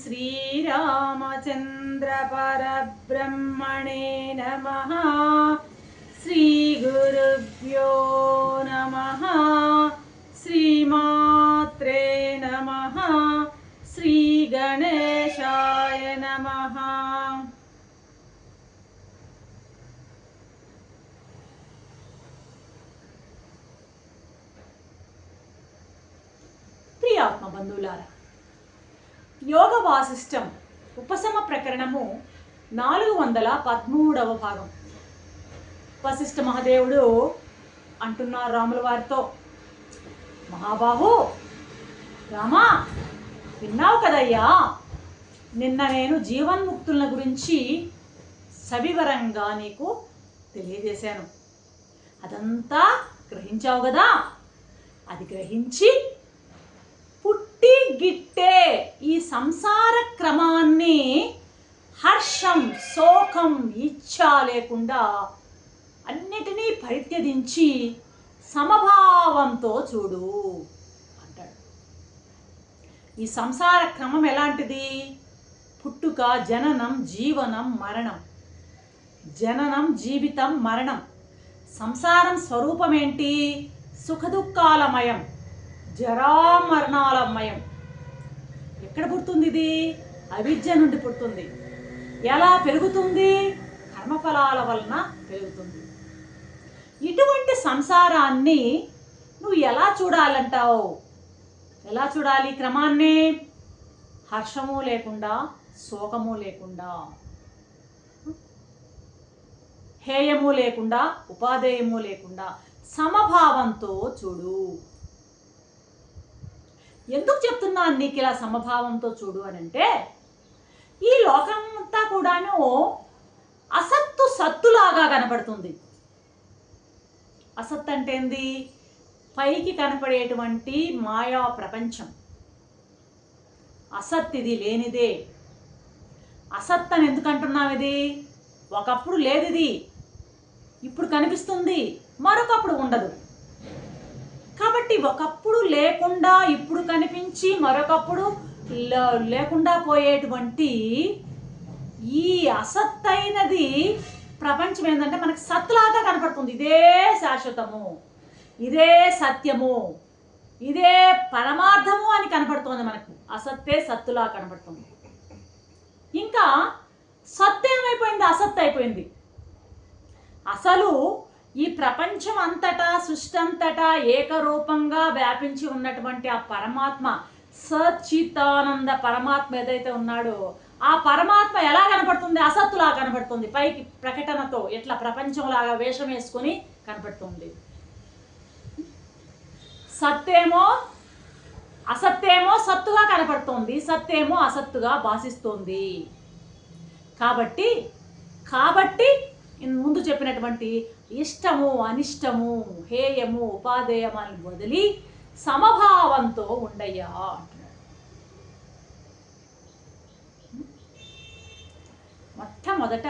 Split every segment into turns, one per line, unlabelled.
श्रीरामचन्द्रपरब्रह्मणे नमः श्रीगुरुभ्यो नमः श्रीमात्रे नमः श्रीगणेशाय नमः ప్రియాత్మ బంధువులారా యోగ వాసిష్టం ఉపశమ ప్రకరణము నాలుగు వందల పదమూడవ భాగం. వశిష్ఠ మహాదేవుడు అంటున్నారు రాముల వారితో మహాబాహు రామా విన్నావు కదయ్యా? నిన్న నేను జీవన్ముక్తుల గురించి సవివరంగా నీకు తెలియజేశాను. అదంతా గ్రహించావు కదా? అది గ్రహించి గిట్టే ఈ సంసార క్రమాన్ని హర్షం శోకం ఇచ్ఛ లేకుండా అన్నిటినీ పరిత్యదించి సమభావంతో చూడు అంటాడు. ఈ సంసార క్రమం ఎలాంటిది? పుట్టుక జననం జీవనం మరణం. జననం జీవితం మరణం. సంసారం స్వరూపం ఏంటి సుఖదుఖాలమయం. జరామరణాలమయం. ఎక్కడ పుడుతుంది ఇది? అవిద్య నుండి పుడుతుంది. ఎలా పెరుగుతుంది? కర్మఫలాల వలన పెరుగుతుంది. ఇటువంటి సంసారాన్ని నువ్వు ఎలా చూడాలంటావు? ఎలా చూడాలి క్రమాన్ని? హర్షము లేకుండా శోకము లేకుండా హేయము లేకుండా ఉపాధేయము లేకుండా సమభావంతో చూడు. ఎందుకు చెప్తున్నాను నీకు ఇలా సమభావంతో చూడు అని అంటే ఈ లోకం అంతా కూడాను అసత్తు సత్తులాగా కనపడుతుంది. అసత్ అంటే ఏంది పైకి కనపడేటువంటి మాయా ప్రపంచం. అసత్ ఇది లేనిదే. అసత్ అని ఎందుకు అంటున్నాం ఇది? ఒకప్పుడు లేదు ఇది. ఇప్పుడు కనిపిస్తుంది. మరొకప్పుడు ఉండదు. కాబట్టి ఒకప్పుడు లేకుండా ఇప్పుడు నుంచి మరొకప్పుడు లేకుండా పోయేటువంటి ఈ అసత్తైనది ప్రపంచం ఏంటంటే మనకి సత్తులాగా కనపడుతుంది. ఇదే శాశ్వతము. ఇదే సత్యము. ఇదే పరమార్థము అని కనపడుతోంది మనకు. అసత్తే సత్తులా కనపడుతుంది. ఇంకా సత్తు ఏమైపోయింది అసత్ అయిపోయింది అసలు ఈ ప్రపంచం అంతటా సృష్టి అంతటా ఏకరూపంగా వ్యాపించి ఉన్నటువంటి ఆ పరమాత్మ సచ్చితానంద పరమాత్మ ఏదైతే ఉన్నాడో ఆ పరమాత్మ ఎలా కనపడుతుంది? అసత్తులా కనపడుతుంది. పైకి ప్రకటనతో ఎట్లా ప్రపంచంలాగా వేషం వేసుకొని కనపడుతుంది. సత్తేమో అసత్తేమో సత్తుగా కనపడుతోంది సత్తేమో అసత్తుగా భాషిస్తోంది కాబట్టి కాబట్టి ముందు చెప్పినటువంటి ఇష్టము అనిష్టము హేయము ఉపాధేయమాలను వదిలి సమభావంతో ఉండయ్యా అంటున్నాడు. మొట్టమొదట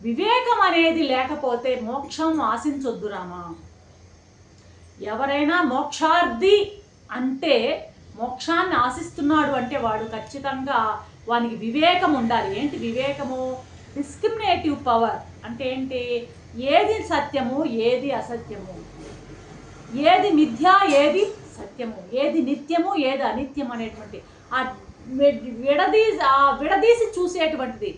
వివేకం అనేది లేకపోతే మోక్షం ఆశించొద్దు రామా. ఎవరైనా మోక్షార్థి అంటే మోక్షాన్ని ఆశిస్తున్నాడు అంటే వాడు ఖచ్చితంగా వానికి వివేకం ఉండాలి. ఏంటి వివేకము? డిస్క్రిమినేటివ్ పవర్ అంటే ఏంటి? ఏది సత్యము ఏది అసత్యము? ఏది మిథ్య ఏది సత్యము? ఏది నిత్యము ఏది అనిత్యం అనేటువంటి ఆ విడదీసి ఆ విడదీసి చూసేటువంటిది.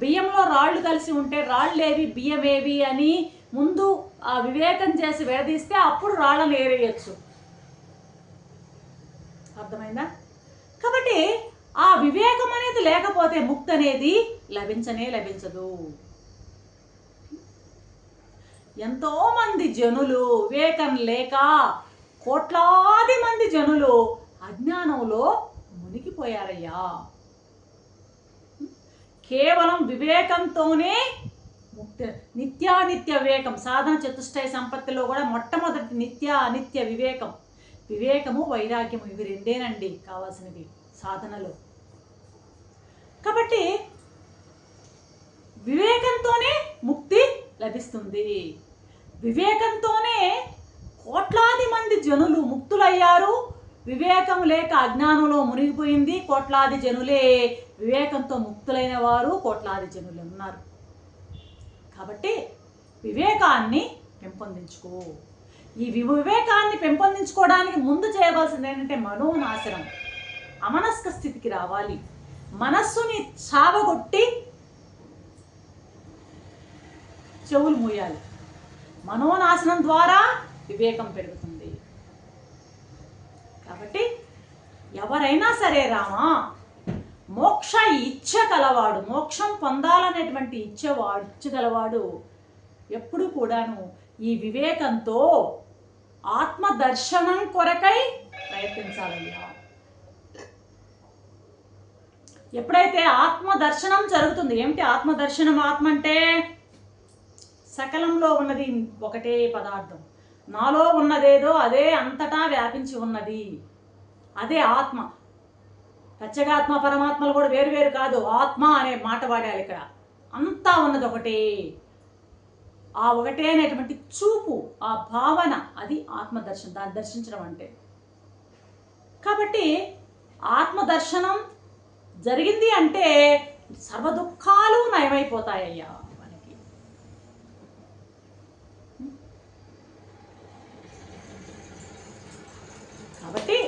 బియ్యంలో రాళ్ళు కలిసి ఉంటే రాళ్ళు ఏవి బియ్యం ఏవి అని ముందు ఆ వివేకం చేసి విడదీస్తే అప్పుడు రాళ్ళను ఏరేయచ్చు అర్థమైందా? కాబట్టి ఆ వివేకం అనేది లేకపోతే ముక్తి అనేది లభించనే లభించదు. ఎంతోమంది జనులు వివేకం లేక కోట్లాది మంది జనులు అజ్ఞానంలో మునిగిపోయారయ్యా. కేవలం వివేకంతోనే ముక్తి నిత్యానిత్య వివేకం సాధన చతుష్టయ సంపత్తిలో కూడా మొట్టమొదటి నిత్య అనిత్య వివేకం. వివేకము వైరాగ్యము ఇవి రెండేనండి కావాల్సినవి సాధనలో. కాబట్టి వివేకంతోనే ముక్తి లభిస్తుంది. వివేకంతోనే కోట్లాది మంది జనులు ముక్తులయ్యారు. వివేకం లేక అజ్ఞానంలో మునిగిపోయింది. కోట్లాది జనులే వివేకంతో ముక్తులైన వారు. కోట్లాది జనులు ఉన్నారు. కాబట్టి వివేకాన్ని పెంపొందించుకో. ఈ వి- వివేకాన్ని పెంపొందించుకోవడానికి ముందు చేయవలసింది ఏంటంటే మనోనాశనం. అమనస్క స్థితికి రావాలి. మనస్సుని చావగొట్టి చెవులు మూయాలి. మనోనాశనం ద్వారా వివేకం పెరుగుతుంది. కాబట్టి ఎవరైనా సరే రామా మోక్ష ఇచ్చ గలవాడు మోక్షం పొందాలనేటువంటి ఇచ్చేవాడు ఇచ్చగలవాడు ఎప్పుడు కూడాను ఈ వివేకంతో ఆత్మదర్శనం కొరకై ప్రయత్నించాలయ్యా. ఎప్పుడైతే ఆత్మదర్శనం జరుగుతుంది ఏమిటి ఆత్మదర్శనం? ఆత్మ అంటే సకలంలో ఉన్నది ఒకటే పదార్థం. నాలో ఉన్నదేదో అదే అంతటా వ్యాపించి ఉన్నది. అదే ఆత్మ. ప్రత్యేగాత్మ పరమాత్మలు కూడా వేరు వేరు కాదు. ఆత్మ అనే మాట వాడాలి ఇక్కడ. అంతా ఉన్నది ఒకటే. ఆ ఒకటే అనేటువంటి చూపు ఆ భావన అది ఆత్మదర్శనం దాన్ని దర్శించడం అంటే. కాబట్టి ఆత్మదర్శనం జరిగింది అంటే సర్వ దుఃఖాలు నయమైపోతాయ్యా మనకి కాబట్టి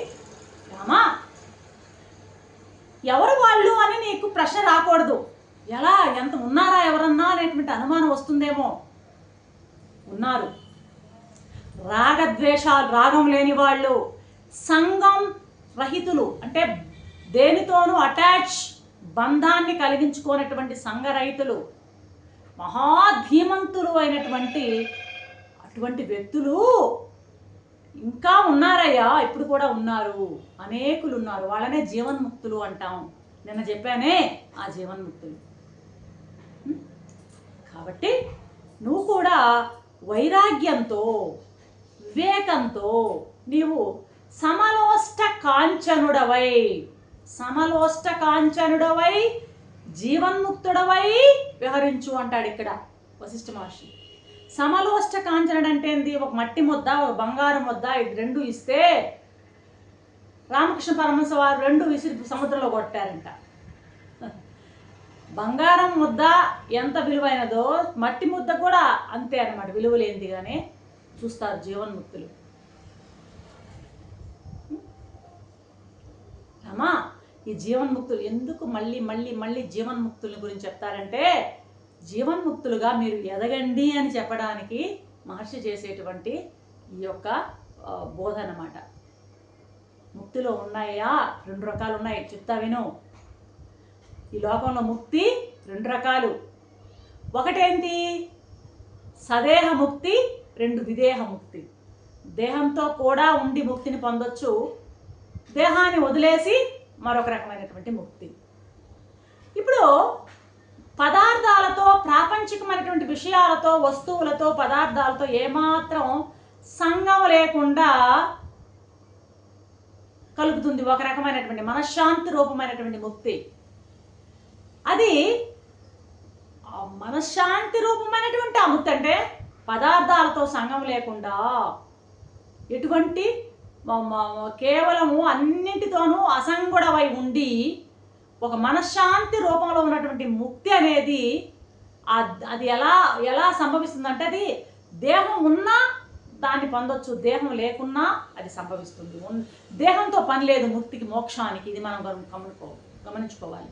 రామా ఎవరు వాళ్ళు అని నీకు ప్రశ్న రాకూడదు. ఎలా? ఎంత ఉన్నారా ఎవరన్నా అనేటువంటి అనుమానం వస్తుందేమో. ఉన్నారు. రాగద్వేషాలు రాగం లేని వాళ్ళు సంఘం రహితులు అంటే దేనితోనూ అటాచ్ బంధాన్ని కలిగించుకోనటువంటి సంఘరహితులు మహాధీమంతులు అయినటువంటి అటువంటి వ్యక్తులు ఇంకా ఉన్నారయ్యా ఇప్పుడు కూడా ఉన్నారు. అనేకులు ఉన్నారు. వాళ్ళనే జీవన్ముక్తులు అంటాం. నిన్న చెప్పానే ఆ జీవన్ముక్తులు. కాబట్టి నువ్వు కూడా వైరాగ్యంతో వివేకంతో నీవు సమలోష్ట కాంచనుడవై సమలోష్ట కాంచనుడవై జీవన్ముక్తుడవై వ్యవహరించు అంటాడు ఇక్కడ వశిష్ఠ మహర్షి. సమలోష్ట కాంచనుడు అంటే ఏంది? ఒక మట్టి ముద్ద ఒక బంగారం ముద్ద ఇది రెండు ఇస్తే రామకృష్ణ పరమహంస వారు రెండు విసిరి సముద్రంలో కొట్టారంట. బంగారం ముద్ద ఎంత విలువైనదో మట్టి ముద్ద కూడా అంతే అనమాట విలువ లేనిదిగానే చూస్తారు జీవన్ముక్తులు. అమ్మా ఈ జీవన్ముక్తులు ఎందుకు మళ్ళీ మళ్ళీ మళ్ళీ జీవన్ముక్తుల గురించి చెప్తారంటే జీవన్ముక్తులుగా మీరు ఎదగండి అని చెప్పడానికి మహర్షి చేసేటువంటి ఈ యొక్క బోధ అన్నమాట ముక్తిలో ఉన్నాయా? రెండు రకాలు ఉన్నాయి. చెప్తా విను. ఈ లోకంలో ముక్తి రెండు రకాలు. ఒకటేంటి? సదేహ ముక్తి రెండు విదేహ ముక్తి. దేహంతో కూడా ఉండి ముక్తిని పొందొచ్చు. దేహాన్ని వదిలేసి మరొక రకమైనటువంటి ముక్తి. ఇప్పుడు పదార్థాలతో ప్రాపంచికమైనటువంటి విషయాలతో వస్తువులతో పదార్థాలతో ఏమాత్రం సంగం లేకుండా కలుగుతుంది ఒక రకమైనటువంటి మనశ్శాంతి రూపమైనటువంటి ముక్తి. అది మనశ్శాంతి రూపమైనటువంటి ఆ ముక్తి అంటే పదార్థాలతో సంగం లేకుండా ఎటువంటి కేవలము అన్నింటితోనూ అసంగుడవై ఉండి ఒక మనశ్శాంతి రూపంలో ఉన్నటువంటి ముక్తి అనేది అది ఎలా ఎలా సంభవిస్తుందంటే అది దేహం ఉన్నా దాన్ని పొందొచ్చు. దేహం లేకున్నా అది సంభవిస్తుంది. దేహంతో పని లేదు ముక్తికి మోక్షానికి. ఇది మనం గమనుకో గమనించుకోవాలి.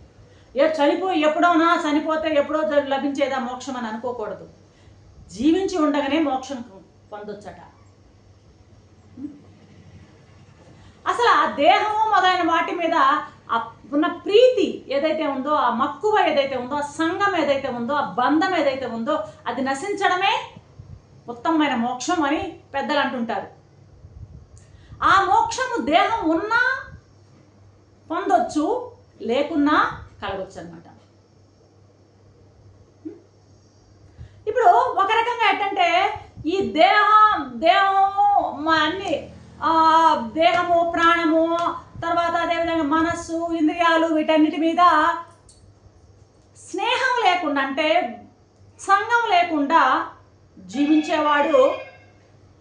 ఏ చనిపోయి ఎప్పుడోనా చనిపోతే ఎప్పుడో లభించేదా మోక్షం అని అనుకోకూడదు. జీవించి ఉండగానే మోక్షం పొందొచ్చట. అసలు ఆ దేహము మొదలైన వాటి మీద ఉన్న ప్రీతి ఏదైతే ఉందో ఆ మక్కువ ఏదైతే ఉందో ఆ సంఘం ఏదైతే ఉందో ఆ బంధం ఏదైతే ఉందో అది నశించడమే ఉత్తమమైన మోక్షం అని పెద్దలు అంటుంటారు. ఆ మోక్షము దేహం ఉన్నా పొందొచ్చు లేకున్నా కలగొచ్చు అనమాట ఇప్పుడు ఒక రకంగా ఏంటంటే ఈ దేహం దేహము అన్ని దేహము ప్రాణము తర్వాత అదేవిధంగా మనస్సు ఇంద్రియాలు వీటన్నిటి మీద స్నేహం లేకుండా అంటే సంఘం లేకుండా జీవించేవాడు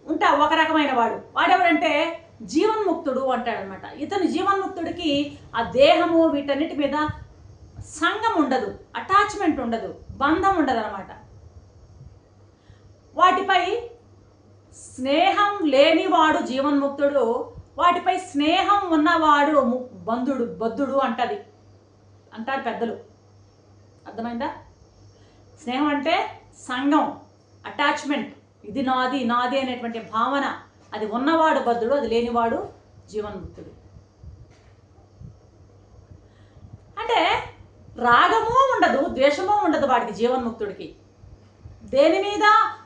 ఉంటా ఒక రకమైన వాడు. వాడెవరంటే జీవన్ముక్తుడు అంటాడనమాట. ఇతను జీవన్ముక్తుడికి ఆ దేహము వీటన్నిటి మీద సంఘం ఉండదు అటాచ్మెంట్ ఉండదు బంధం ఉండదు అనమాట వాటిపై స్నేహం లేనివాడు జీవన్ముక్తుడు వాటిపై స్నేహం ఉన్నవాడు బంధుడు బద్ధుడు అంటది. అంటారు పెద్దలు. అర్థమైందా? స్నేహం అంటే సంఘం. అటాచ్మెంట్. ఇది నాది నాది అనేటువంటి భావన. అది ఉన్నవాడు బద్ధుడు అది లేనివాడు జీవన్ముక్తుడు. అంటే రాగము ఉండదు ద్వేషము ఉండదు వాడికి జీవన్ముక్తుడికి. దేని మీద?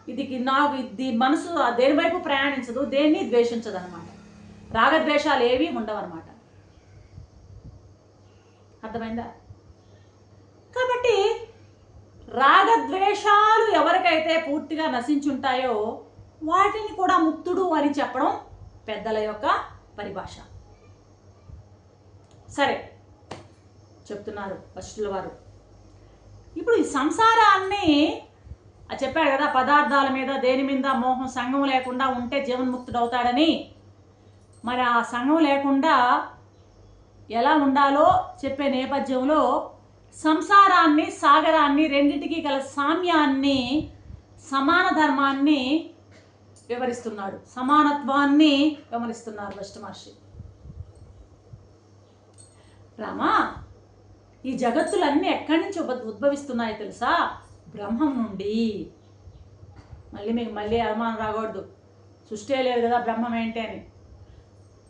ఇది నాకు ఇది మనసు దేని వైపు ప్రయాణించదు దేన్ని ద్వేషించదు అనమాట రాగద్వేషాలు ఏవి ఉండవు అనమాట అర్థమైందా? రాగద్వేషాలు ఎవరికైతే పూర్తిగా నశించుంటాయో వాటిని కూడా ముక్తుడు అని చెప్పడం పెద్దల యొక్క పరిభాష. సరే చెప్తున్నారు వశిష్ఠుల వారు. ఇప్పుడు ఈ సంసారాన్ని చెప్పాడు కదా పదార్థాల మీద దేని మీద మోహం సంఘం లేకుండా ఉంటే జీవన్ముక్తుడు అవుతాడని. మరి ఆ సంఘం లేకుండా ఎలా ఉండాలో చెప్పే నేపథ్యంలో సంసారాన్ని సాగరాన్ని రెండింటికి గల సామ్యాన్ని సమాన ధర్మాన్ని వివరిస్తున్నాడు. సమానత్వాన్ని వివరిస్తున్నారు వష్ట మహర్షి. రామా ఈ జగత్తులన్నీ ఎక్కడి నుంచి ఉద్భవిస్తున్నాయో తెలుసా? బ్రహ్మం నుండి. మళ్ళీ మీకు మళ్ళీ అనుమానం రాకూడదు. సృష్టి లేదు కదా బ్రహ్మం ఏంటి అని.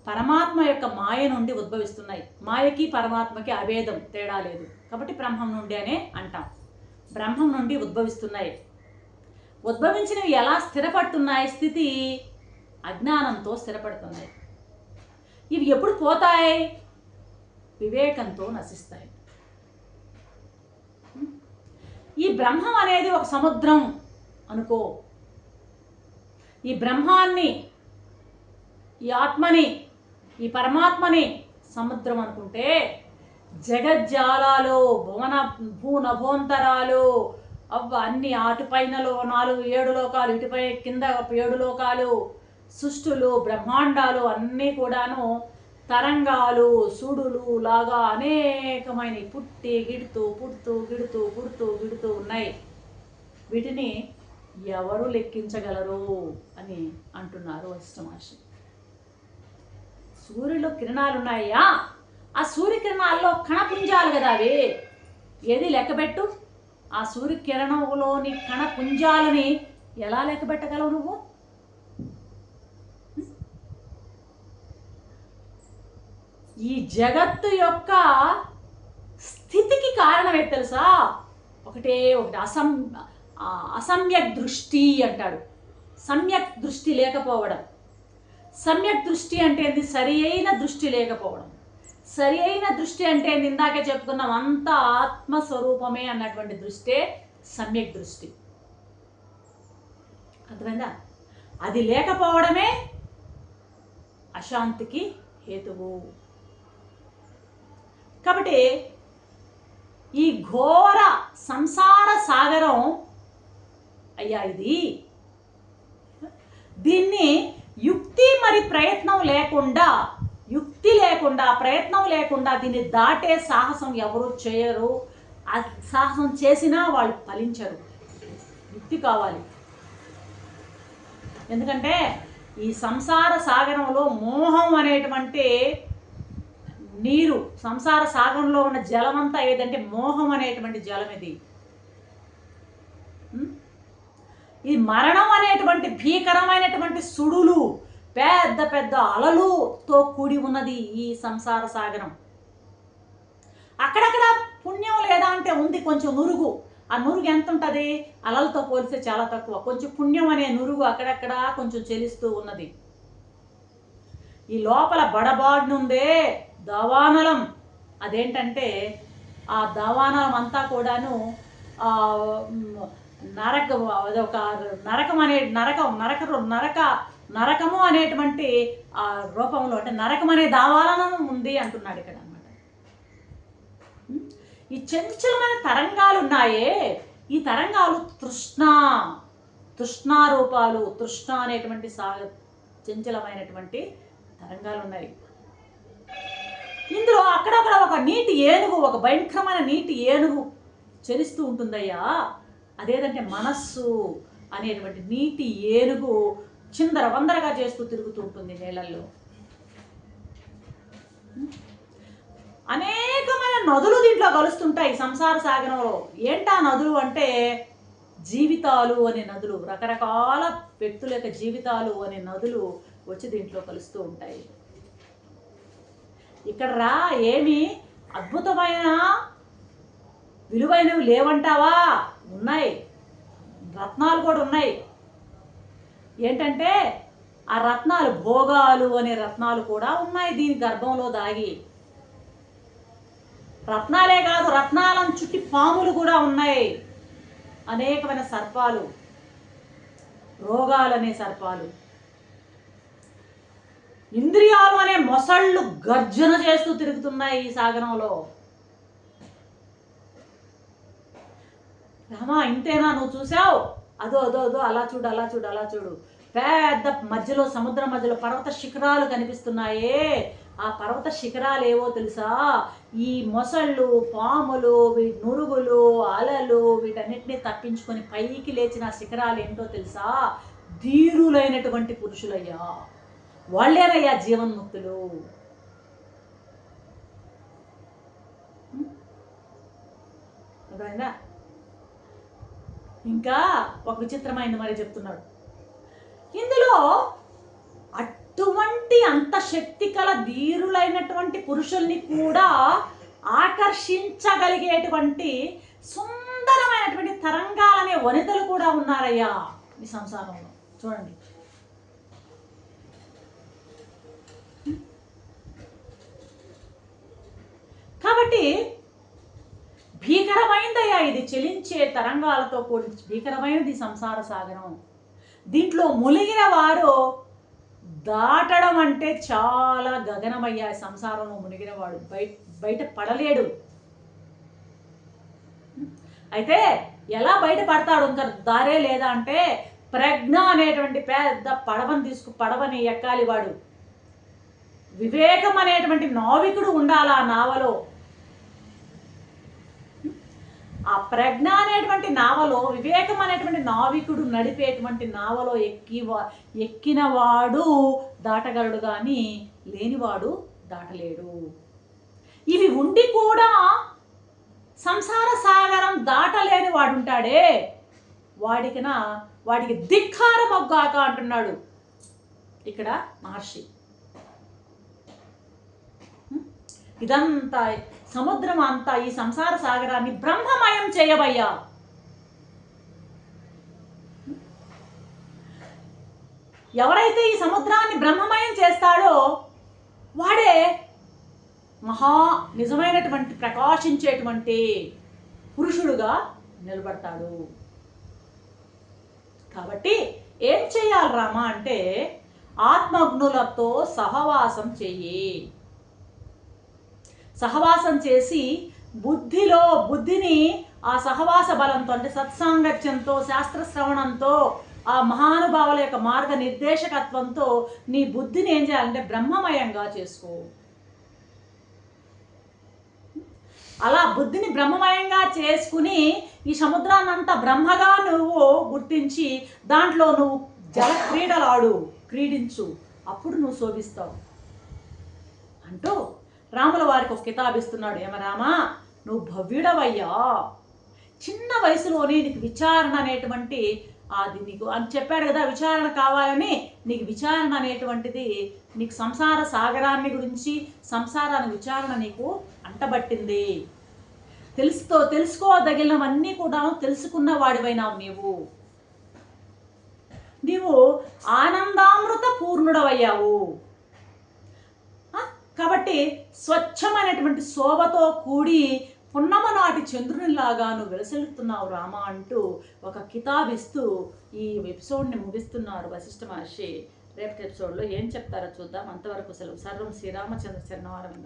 పరమాత్మ యొక్క మాయ నుండి ఉద్భవిస్తున్నాయి. మాయకి పరమాత్మకి అభేదం తేడా లేదు. కాబట్టి బ్రహ్మం నుండి అనే అంటాం. బ్రహ్మం నుండి ఉద్భవిస్తున్నాయి. ఉద్భవించినవి ఎలా స్థిరపడుతున్నాయి? స్థితి అజ్ఞానంతో స్థిరపడుతున్నాయి. ఇవి ఎప్పుడు పోతాయి? వివేకంతో నశిస్తాయి. ఈ బ్రహ్మం అనేది ఒక సముద్రం అనుకో. ఈ బ్రహ్మాన్ని ఈ ఆత్మని ఈ పరమాత్మని సముద్రం అనుకుంటే జగజ్జాలాలు భువన భూ నభోంతరాలు అవ్వ అన్ని ఆటుపైనలో నాలుగు ఏడు లోకాలు ఇటుపై కింద ఏడు లోకాలు సృష్టులు బ్రహ్మాండాలు అన్నీ కూడాను తరంగాలు సుడులు లాగా అనేకమైన పుట్టి గిడుతూ పుడుతూ గిడుతూ పుడుతూ గిడుతూ ఉన్నాయి. వీటిని ఎవరు లెక్కించగలరు అని అంటున్నారు అష్టమాషి సూర్యులో కిరణాలు ఉన్నాయా ఆ సూర్యకిరణాల్లో కణపుంజాలు కదా అవి. ఏది లెక్కబెట్టు? ఆ సూర్యకిరణంలోని కణపుంజాలని ఎలా లెక్కబెట్టగలవు నువ్వు? ఈ జగత్తు యొక్క స్థితికి కారణమే తెలుసా? ఒకటే ఒకటి అసం అసమ్యక్ దృష్టి అంటాడు. సమ్యక్ దృష్టి లేకపోవడం. సమ్యక్ దృష్టి అంటే ఏంది? సరి అయిన దృష్టి లేకపోవడం. సరి అయిన దృష్టి అంటే ఏంది? ఇందాకే చెప్పుకున్నాం అంత ఆత్మస్వరూపమే అన్నటువంటి దృష్టే సమ్యక్ దృష్టి. అర్థమైందా? అది లేకపోవడమే అశాంతికి హేతువు. కాబట్టి ఈ ఘోర సంసార సాగరం అయ్యా ఇది దీన్ని యుక్తి మరి ప్రయత్నం లేకుండా యుక్తి లేకుండా ప్రయత్నం లేకుండా దీన్ని దాటే సాహసం ఎవరు చేయరు. ఆ సాహసం చేసినా వాళ్ళు ఫలించరు. యుక్తి కావాలి. ఎందుకంటే ఈ సంసార సాగరంలో మోహం అనేటువంటి నీరు సంసార సాగరంలో ఉన్న జలమంతా ఏదంటే మోహం అనేటువంటి జలం ఇది. ఈ మరణం అనేటువంటి భీకరమైనటువంటి సుడులు పెద్ద పెద్ద అలలుతో కూడి ఉన్నది ఈ సంసార సాగరం. అక్కడక్కడ పుణ్యం లేదా అంటే ఉంది కొంచెం నురుగు. ఆ నురుగు ఎంత ఉంటుంది? అలలతో పోలిస్తే చాలా తక్కువ. కొంచెం పుణ్యం అనే నురుగు అక్కడక్కడ కొంచెం చెలిస్తూ ఉన్నది. ఈ లోపల బడబాడునుందే దవానలం. అదేంటంటే ఆ దవానలం అంతా కూడాను నరక అదొక నరకం అనే నరకం నరక నరక నరకము అనేటువంటి ఆ రూపంలో అంటే నరకం అనే దావాలనం ఉంది అంటున్నాడు ఇక్కడ అనమాట ఈ చంచలమైన తరంగాలు ఉన్నాయే. ఈ తరంగాలు తృష్ణ తృష్ణారూపాలు తృష్ణ అనేటువంటి సాగ చంచలమైనటువంటి తరంగాలు ఉన్నాయి. ఇందులో అక్కడక్కడ ఒక నీటి ఏనుగు ఒక భయంకరమైన నీటి ఏనుగు చరిస్తూ ఉంటుందయ్యా. అదేదంటే మనస్సు అనేటువంటి నీటి ఏనుగు చిందర వందరగా చేస్తూ తిరుగుతూ ఉంటుంది నీళ్ళల్లో అనేకమైన నదులు దీంట్లో కలుస్తుంటాయి సంసార సాగరంలో. ఏంటా నదులు అంటే జీవితాలు అనే నదులు. రకరకాల వ్యక్తుల యొక్క జీవితాలు అనే నదులు వచ్చి దీంట్లో కలుస్తూ ఉంటాయి. ఇక్కడ రా ఏమి అద్భుతమైన విలువైనవి లేవంటావా? ఉన్నాయి. రత్నాలు కూడా ఉన్నాయి. ఏంటంటే ఆ రత్నాలు భోగాలు అనే రత్నాలు కూడా ఉన్నాయి దీని గర్భంలో దాగి. రత్నాలే కాదు రత్నాలను చుట్టి పాములు కూడా ఉన్నాయి. అనేకమైన సర్పాలు అనే సర్పాలు. ఇంద్రియాలు అనే మొసళ్ళు గర్జన చేస్తూ తిరుగుతున్నాయి ఈ సాగరంలో. రామా ఇంతేనా? నువ్వు చూసావు అదో అదో అదో అలా చూడు అలా చూడు అలా చూడు. పెద్ద మధ్యలో సముద్రం మధ్యలో పర్వత శిఖరాలు కనిపిస్తున్నాయే. ఆ పర్వత శిఖరాలు ఏవో తెలుసా? ఈ మొసళ్ళు పాములు వీ నురుగులు అలలు వీటన్నిటిని తప్పించుకొని పైకి లేచిన శిఖరాలు ఏంటో తెలుసా? ధీరులైనటువంటి పురుషులయ్యా. వాళ్ళేనయ్యా జీవన్ముక్తులు. అర్థమైందా? ఇంకా ఒక విచిత్రమైనది మరి చెప్తున్నాడు. ఇందులో అటువంటి అంత శక్తి కల ధీరులైనటువంటి పురుషుల్ని కూడా ఆకర్షించగలిగేటువంటి సుందరమైనటువంటి తరంగాలనే వనితలు కూడా ఉన్నారయ్యా ఈ సంసారంలో. చూడండి. కాబట్టి భీకరమైందయ్యా ఇది చెలించే తరంగాలతో కూడిన భీకరమైనది సంసార సాగరం. దీంట్లో మునిగిన వారు దాటడం అంటే చాలా గగనమయ్యా సంసారంలో మునిగిన వాడు. బయట బయట పడలేడు. అయితే ఎలా బయట పడతాడు? ఇంకా దారే లేదా అంటే ప్రజ్ఞ అనేటువంటి పెద్ద పడవని తీసుకు పడవని ఎక్కాలి వాడు. వివేకం అనేటువంటి నావికుడు ఉండాలి ఆ నావలో? ఆ ప్రజ్ఞ అనేటువంటి నావలో వివేకం అనేటువంటి నావికుడు నడిపేటువంటి నావలో ఎక్కి వా- ఎక్కిన వాడు దాటగలడు కానీ లేనివాడు దాటలేడు. ఇవి ఉండి కూడా సంసార సాగరం దాటలేని వాడు ఉంటాడే వాడికిన వాడికి ధిక్కార మొగ్గాక అంటున్నాడు ఇక్కడ మహర్షి. ఇదంతా సముద్రం అంతా ఈ సంసార సాగరాన్ని బ్రహ్మమయం చేయబయ్యా ఎవరైతే ఈ సముద్రాన్ని బ్రహ్మమయం చేస్తాడో వాడే మహా నిజమైనటువంటి ప్రకాశించేటువంటి పురుషుడుగా నిలబడతాడు. కాబట్టి ఏం చేయాలి రామా అంటే ఆత్మజ్ఞులతో సహవాసం చెయ్యి. సహవాసం చేసి బుద్ధిలో బుద్ధిని ఆ సహవాస బలంతో అంటే సత్సాంగత్యంతో శాస్త్ర శ్రవణంతో ఆ మహానుభావుల యొక్క మార్గ నిర్దేశకత్వంతో నీ బుద్ధిని ఏం చేయాలంటే బ్రహ్మమయంగా చేసుకో. అలా బుద్ధిని బ్రహ్మమయంగా చేసుకుని ఈ సముద్రాన్నంతా బ్రహ్మగా నువ్వు గుర్తించి దాంట్లో నువ్వు జల క్రీడలాడు క్రీడించు. అప్పుడు నువ్వు శోభిస్తావు. అంటూ రాముల వారికి ఒక కితాబిస్తున్నాడు ఏమరామా నువ్వు భవ్యుడవయ్యా. చిన్న వయసులోనే నీకు విచారణ అనేటువంటి అది నీకు అని చెప్పాడు కదా విచారణ కావాలని నీకు విచారణ అనేటువంటిది నీకు సంసార సాగరాన్ని గురించి సంసారాన్ని విచారణ నీకు అంటబట్టింది. తెలుసుకో తెలుసుకోదగినవన్నీ కూడా తెలుసుకున్న వాడివైనావు నీవు. నీవు ఆనందామృత పూర్ణుడవయ్యావు. కాబట్టి స్వచ్ఛమైనటువంటి శోభతో కూడి పున్నమ నాటి చంద్రునిలాగాను వెలసెలుతున్నావు రామ అంటూ ఒక కితాబిస్తూ ఈ ఎపిసోడ్ని ముగిస్తున్నారు వశిష్ఠ మహర్షి. రేపటి ఎపిసోడ్లో ఏం చెప్తారో చూద్దాం. అంతవరకు సెలవు. సర్వం శ్రీరామచంద్ర చరణవారం